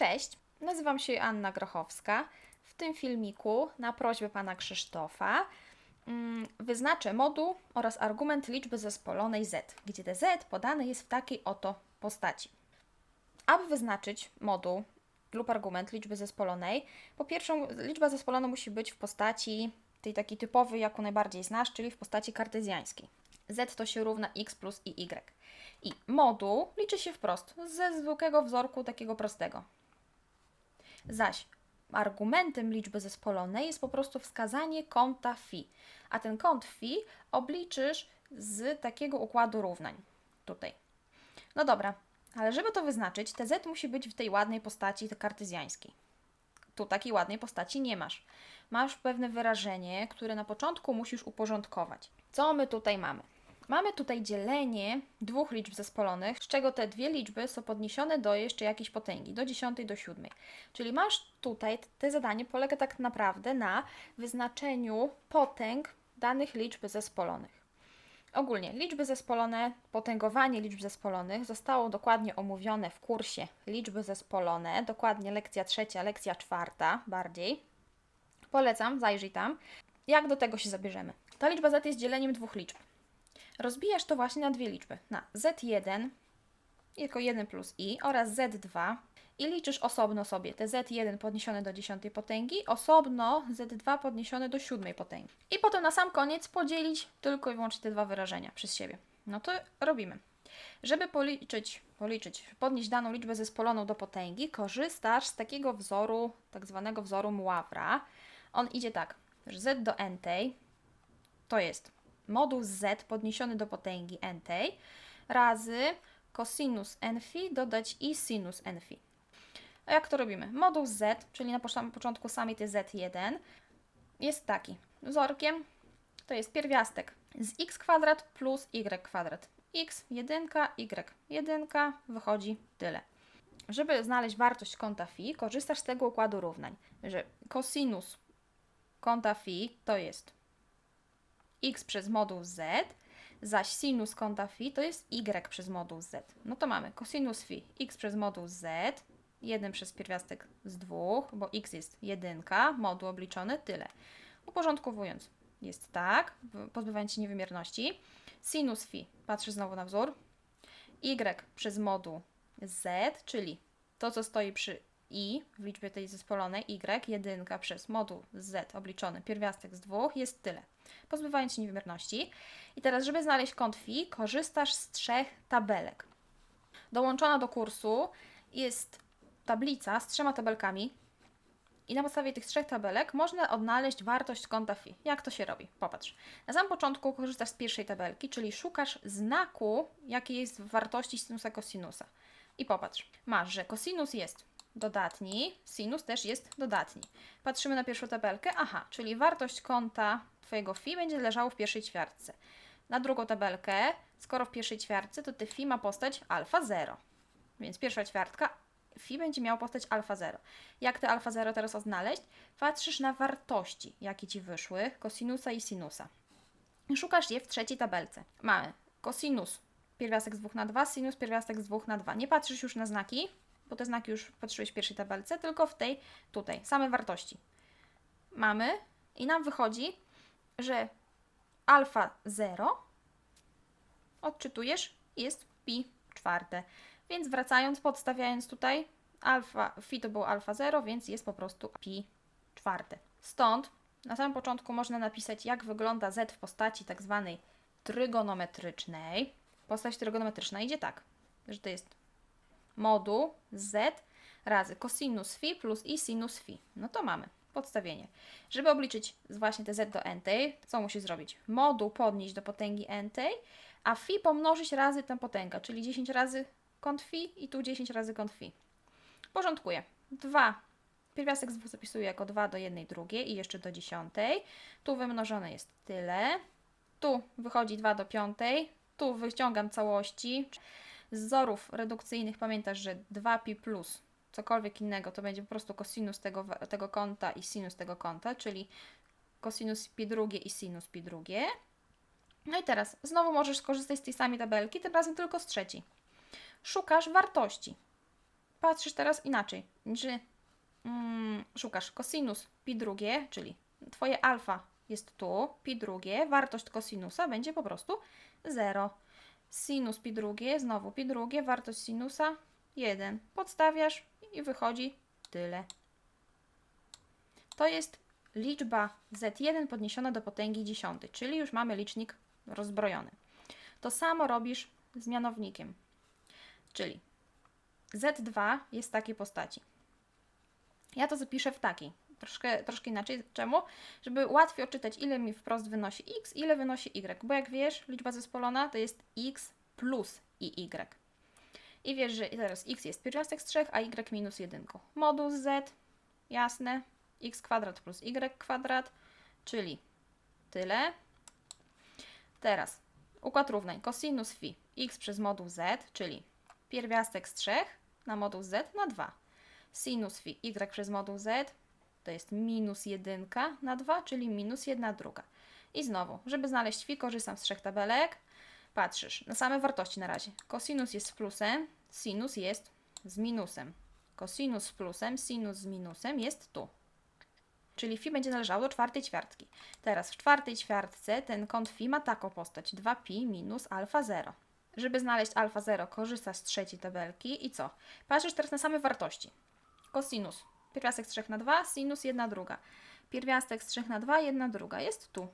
Cześć, nazywam się Anna Grochowska. W tym filmiku na prośbę pana Krzysztofa mm, wyznaczę moduł oraz argument liczby zespolonej z, gdzie te z podane jest w takiej oto postaci. Aby wyznaczyć moduł lub argument liczby zespolonej, po pierwsze liczba zespolona musi być w postaci tej takiej typowej, jaką najbardziej znasz, czyli w postaci kartezjańskiej. z to się równa x plus i y. I moduł liczy się wprost ze zwykłego wzorku takiego prostego. Zaś argumentem liczby zespolonej jest po prostu wskazanie kąta phi, a ten kąt phi obliczysz z takiego układu równań. Tutaj. No dobra, ale żeby to wyznaczyć, TZ musi być w tej ładnej postaci kartezjańskiej. Tu takiej ładnej postaci nie masz. Masz pewne wyrażenie, które na początku musisz uporządkować. Co my tutaj mamy? Mamy tutaj dzielenie dwóch liczb zespolonych, z czego te dwie liczby są podniesione do jeszcze jakiejś potęgi, do dziesiątej, do siódmej. Czyli masz tutaj, te zadanie polega tak naprawdę na wyznaczeniu potęg danych liczb zespolonych. Ogólnie liczby zespolone, potęgowanie liczb zespolonych zostało dokładnie omówione w kursie liczby zespolone, dokładnie lekcja trzecia, lekcja czwarta bardziej. Polecam, zajrzyj tam. Jak do tego się zabierzemy? Ta liczba z jest dzieleniem dwóch liczb. Rozbijasz to właśnie na dwie liczby. Na z1 jako 1 plus i oraz z2 i liczysz osobno sobie te z1 podniesione do dziesiątej potęgi, osobno z2 podniesione do siódmej potęgi. I potem na sam koniec podzielić tylko i wyłącznie te dwa wyrażenia przez siebie. No to robimy. Żeby policzyć, policzyć, podnieść daną liczbę zespoloną do potęgi, korzystasz z takiego wzoru, tak zwanego wzoru Muawra. On idzie tak, że z do n to jest moduł z podniesiony do potęgi n razy cosinus n phi dodać i sinus n phi. A jak to robimy? Moduł z, czyli na początku samej tej z1 jest taki. Wzorkiem to jest pierwiastek z x kwadrat plus y kwadrat. x 1, y 1 wychodzi tyle. Żeby znaleźć wartość kąta phi, korzystasz z tego układu równań, że cosinus kąta phi to jest x przez moduł z, zaś sinus kąta phi to jest y przez moduł z. No to mamy cosinus phi x przez moduł z, 1 przez pierwiastek z 2, bo x jest 1, moduł obliczony, tyle. Uporządkowując, jest tak, pozbywając się niewymierności. Sinus phi, patrzę znowu na wzór, y przez moduł z, czyli to, co stoi przy i w liczbie tej zespolonej y, 1 przez moduł z obliczony pierwiastek z 2 jest tyle pozbywając się niewymierności. I teraz, żeby znaleźć kąt phi, korzystasz z trzech tabelek. Dołączona do kursu jest tablica z trzema tabelkami i na podstawie tych trzech tabelek można odnaleźć wartość kąta phi. Jak to się robi? Popatrz. Na samym początku korzystasz z pierwszej tabelki, czyli szukasz znaku, jaki jest w wartości sinusa kosinusa. I popatrz, masz, że kosinus jest dodatni, sinus też jest dodatni. Patrzymy na pierwszą tabelkę, aha, czyli wartość kąta Twojego phi będzie leżało w pierwszej ćwiartce. Na drugą tabelkę, skoro w pierwszej ćwiartce, to te phi ma postać alfa 0. Więc pierwsza ćwiartka phi będzie miała postać alfa 0. Jak te alfa 0 teraz odnaleźć? Patrzysz na wartości, jakie Ci wyszły, kosinusa i sinusa. Szukasz je w trzeciej tabelce. Mamy kosinus pierwiastek z 2 na 2, sinus pierwiastek z 2 na 2. Nie patrzysz już na znaki, bo te znaki już patrzyłeś w pierwszej tabelce, tylko w tej tutaj, same wartości. Mamy i nam wychodzi, że alfa 0 odczytujesz jest pi czwarte. Więc wracając, podstawiając tutaj alfa, phi to było alfa 0, więc jest po prostu pi czwarte. Stąd na samym początku można napisać, jak wygląda z w postaci tak zwanej trygonometrycznej. Postać trygonometryczna idzie tak, że to jest moduł z razy cosinus phi plus i sinus phi. No to mamy podstawienie. Żeby obliczyć właśnie te z do n, co musi zrobić? Moduł podnieść do potęgi n, a phi pomnożyć razy tę potęgę, czyli 10 razy kąt phi i tu 10 razy kąt phi. Porządkuję. 2. Pierwiastek z 2 zapisuję jako 2 do 1 drugiej i jeszcze do 10. Tu wymnożone jest tyle. Tu wychodzi 2 do 5. Tu wyciągam całości. Z wzorów redukcyjnych pamiętasz, że 2pi plus cokolwiek innego, to będzie po prostu kosinus tego, tego kąta i sinus tego kąta, czyli kosinus pi drugie i sinus pi drugie. No i teraz znowu możesz skorzystać z tej samej tabelki, tym razem tylko z trzeciej. Szukasz wartości. patrzysz teraz inaczej, że mm, szukasz cosinus pi drugie, czyli Twoje alfa jest tu, pi drugie, wartość kosinusa będzie po prostu 0. Sinus pi drugie, znowu pi drugie, wartość sinusa 1. Podstawiasz i wychodzi tyle. To jest liczba z1 podniesiona do potęgi dziesiątej, czyli już mamy licznik rozbrojony. To samo robisz z mianownikiem, czyli z2 jest takiej postaci. Ja to zapiszę w takiej, troszkę, troszkę inaczej. Czemu? Żeby łatwiej odczytać, ile mi wprost wynosi x, ile wynosi y. Bo jak wiesz, liczba zespolona to jest x plus i y. I wiesz, że teraz x jest pierwiastek z 3, a y minus 1. Moduł z, jasne, x kwadrat plus y kwadrat, czyli tyle. Teraz układ równań cosinus phi x przez moduł z, czyli pierwiastek z 3 na moduł z na 2. Sinus phi y przez moduł z to jest minus 1 na 2, czyli minus 1 druga. I znowu, żeby znaleźć phi, korzystam z trzech tabelek. Patrzysz na same wartości na razie. Kosinus jest z plusem, sinus jest z minusem. Kosinus z plusem, sinus z minusem jest tu. Czyli phi będzie należało do czwartej ćwiartki. Teraz w czwartej ćwiartce ten kąt phi ma taką postać 2pi minus alfa 0. Żeby znaleźć alfa 0, korzystasz z trzeciej tabelki i co? Patrzysz teraz na same wartości. Kosinus. Pierwiastek z 3 na 2, sinus 1 druga. Pierwiastek z 3 na 2, 1 druga. Jest tu.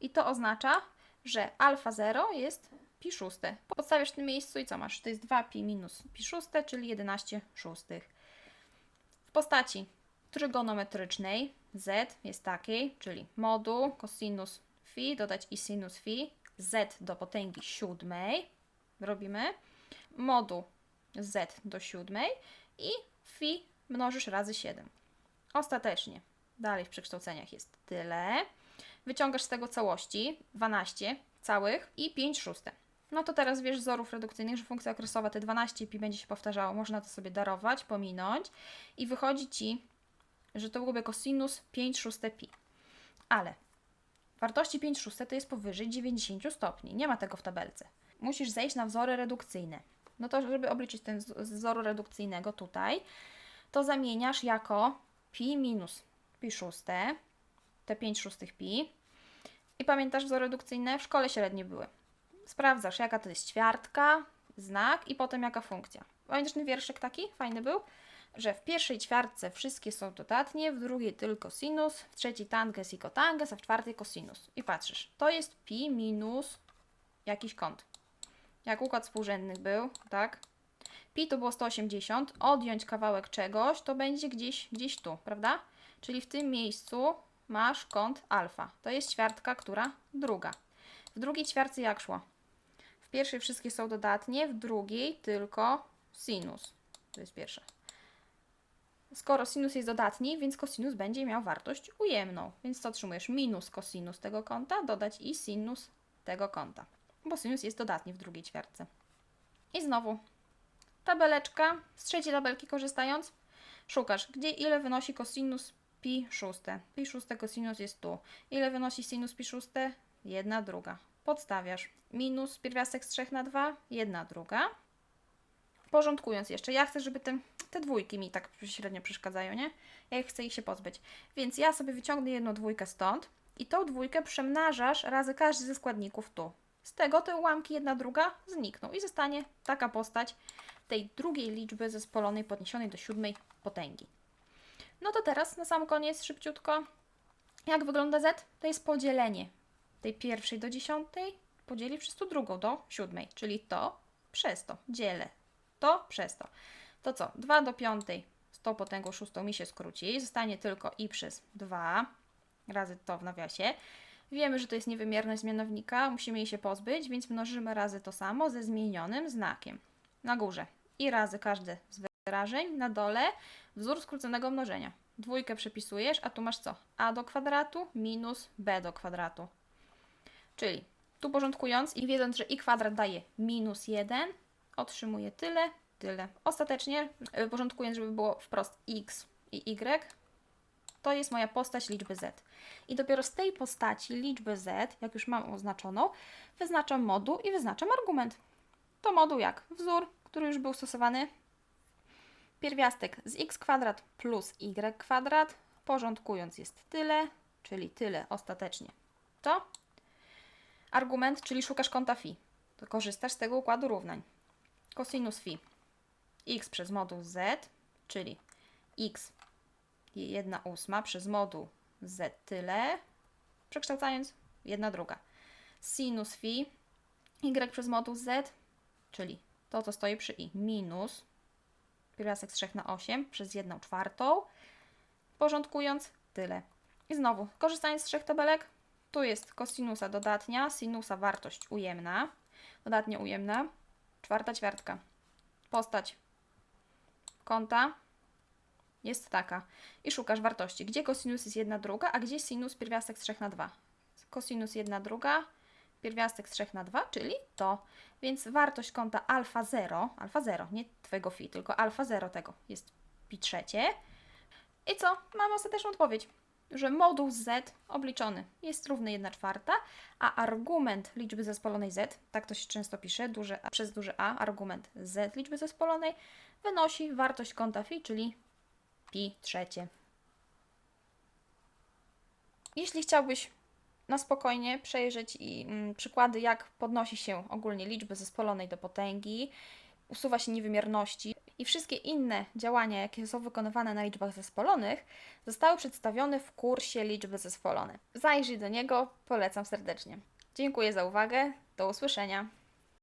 I to oznacza, że alfa 0 jest pi szóste. Podstawiasz w tym miejscu i co masz? To jest 2pi minus pi szóste, czyli 11 szóstych. W postaci trygonometrycznej z jest takiej, czyli moduł cosinus phi dodać i sinus phi z do potęgi siódmej robimy moduł z do siódmej i phi mnożysz razy 7. Ostatecznie, dalej w przekształceniach jest tyle. Wyciągasz z tego całości 12 całych i 5 szóste. No to teraz wiesz wzorów redukcyjnych, że funkcja okresowa te 12 pi będzie się powtarzało. Można to sobie darować, pominąć i wychodzi Ci, że to byłoby cosinus 5 szóste pi. Ale wartości 5 szóste to jest powyżej 90 stopni. Nie ma tego w tabelce. Musisz zejść na wzory redukcyjne. No to, żeby obliczyć ten wzoru redukcyjnego tutaj, to zamieniasz jako pi minus pi szóste, te 5 szóstych pi. I pamiętasz wzory redukcyjne? W szkole średnie były. Sprawdzasz, jaka to jest ćwiartka, znak i potem jaka funkcja. Pamiętasz ten wierszyk taki? Fajny był? Że w pierwszej ćwiartce wszystkie są dodatnie, w drugiej tylko sinus, w trzeciej tangens i kotangens, a w czwartej kosinus. I patrzysz, to jest pi minus jakiś kąt. Jak układ współrzędnych był, tak? Pi to było 180, odjąć kawałek czegoś, to będzie gdzieś, gdzieś tu, prawda? Czyli w tym miejscu masz kąt alfa. To jest ćwiartka, która druga. W drugiej ćwiartce jak szło? W pierwszej wszystkie są dodatnie, w drugiej tylko sinus. To jest pierwsze. Skoro sinus jest dodatni, więc kosinus będzie miał wartość ujemną. Więc co otrzymujesz? Minus kosinus tego kąta, dodać i sinus tego kąta. Bo sinus jest dodatni w drugiej ćwiartce. I znowu tabeleczka. Z trzeciej tabelki korzystając, szukasz, gdzie ile wynosi kosinus pi szóste. Pi szóste kosinus jest tu. Ile wynosi sinus pi szóste? Jedna druga. Podstawiasz. Minus pierwiastek z 3 na 2, jedna druga. Porządkując jeszcze, ja chcę, żeby te, te dwójki mi tak średnio przeszkadzają, nie? Ja chcę ich się pozbyć. Więc ja sobie wyciągnę jedną dwójkę stąd i tą dwójkę przemnażasz razy każdy ze składników tu. Z tego te ułamki jedna druga znikną i zostanie taka postać tej drugiej liczby zespolonej podniesionej do siódmej potęgi. No to teraz na sam koniec szybciutko. Jak wygląda z? To jest podzielenie tej pierwszej do dziesiątej podzielić przez tą drugą do siódmej, czyli to przez to. Dzielę to przez to. To co? 2 do piątej z tą potęgą szóstą mi się skróci. Zostanie tylko i przez 2 razy to w nawiasie. Wiemy, że to jest niewymierność mianownika, musimy jej się pozbyć, więc mnożymy razy to samo ze zmienionym znakiem. Na górze i razy każde z wyrażeń, na dole wzór skróconego mnożenia. Dwójkę przepisujesz, a tu masz co? a do kwadratu minus b do kwadratu. Czyli tu porządkując i wiedząc, że i kwadrat daje minus 1, otrzymuję tyle, tyle. Ostatecznie, y, porządkując, żeby było wprost x i y, to jest moja postać liczby z. I dopiero z tej postaci liczby z, jak już mam oznaczoną, wyznaczam moduł i wyznaczam argument. To moduł jak? Wzór, który już był stosowany. Pierwiastek z x kwadrat plus y kwadrat, porządkując jest tyle, czyli tyle ostatecznie. To argument, czyli szukasz kąta phi. To korzystasz z tego układu równań. Cosinus phi x przez moduł z, czyli x 1 ósma przez moduł z tyle, przekształcając jedna druga. Sinus phi y przez moduł z, czyli to, co stoi przy i, minus pierwiastek z 3 na 8 przez 1 czwartą, porządkując tyle. I znowu, korzystając z trzech tabelek, tu jest kosinusa dodatnia, sinusa wartość ujemna, dodatnie ujemna, czwarta ćwiartka. Postać kąta jest taka. I szukasz wartości. Gdzie kosinus jest 1 druga, a gdzie sinus pierwiastek z 3 na 2? Kosinus 1 druga, pierwiastek z 3 na 2, czyli to. Więc wartość kąta alfa 0, alfa 0, nie Twojego phi, tylko alfa 0 tego jest pi trzecie. I co? Mamy ostateczną odpowiedź, że moduł z obliczony jest równy 1 czwarta, a argument liczby zespolonej z, tak to się często pisze, duże a, przez duże A, argument z liczby zespolonej, wynosi wartość kąta phi, czyli pi trzecie. Jeśli chciałbyś na spokojnie przejrzeć i mm, przykłady, jak podnosi się ogólnie liczbę zespolonej do potęgi, usuwa się niewymierności i wszystkie inne działania, jakie są wykonywane na liczbach zespolonych, zostały przedstawione w kursie liczby zespolone. Zajrzyj do niego, polecam serdecznie. Dziękuję za uwagę, do usłyszenia.